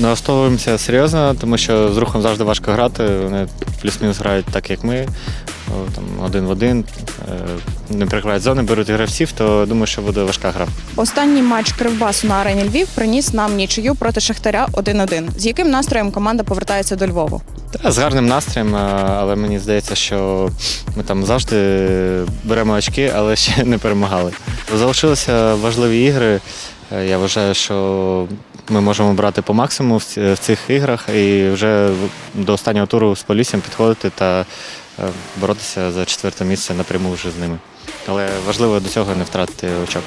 Налаштовуємося серйозно, тому що з рухом завжди важко грати. Вони плюс-мінус грають так, як ми. Там один в один, е, не прикривають зони, беруть гравців, то думаю, що буде важка гра. Останній матч Кривбасу на арені Львів приніс нам нічию проти Шахтаря 1-1. З яким настроєм команда повертається до Львову? Та, з гарним настроєм, е, але мені здається, що ми там завжди беремо очки, але ще не перемагали. Залишилися важливі ігри. Е, Я вважаю, що ми можемо брати по максимуму в цих іграх і вже до останнього туру з Поліссям підходити та е, боротися за четверте місце напряму вже з ними. Але важливо до цього не втратити очок.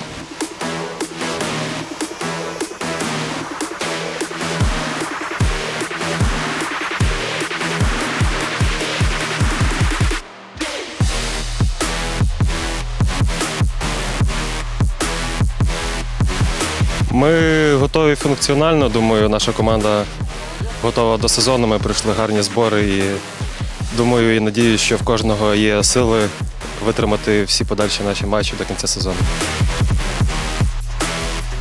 Ми готові функціонально. Думаю, наша команда готова до сезону. Ми пройшли гарні збори і думаю і надію, що в кожного є сили витримати всі подальші наші матчі до кінця сезону.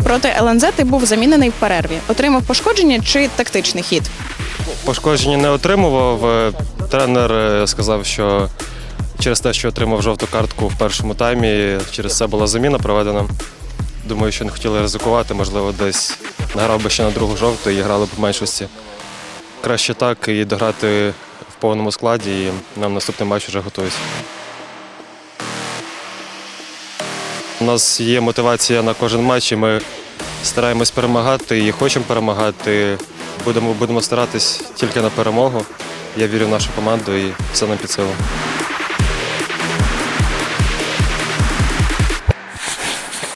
Проти ЛНЗ ти був замінений в перерві. Отримав пошкодження чи тактичний хід? Пошкодження не отримував. Е, Тренер е, сказав, що через те, що отримав жовту картку в першому таймі, через це була заміна проведена. Думаю, що не хотіли ризикувати, можливо, десь награв би ще на другу жовту і грали б в меншості. Краще так і дограти в повному складі, і нам наступний матч вже готується. У нас є мотивація на кожен матч, і ми стараємось перемагати і хочемо перемагати. Будемо, будемо старатись тільки на перемогу. Я вірю в нашу команду і все нам під силу.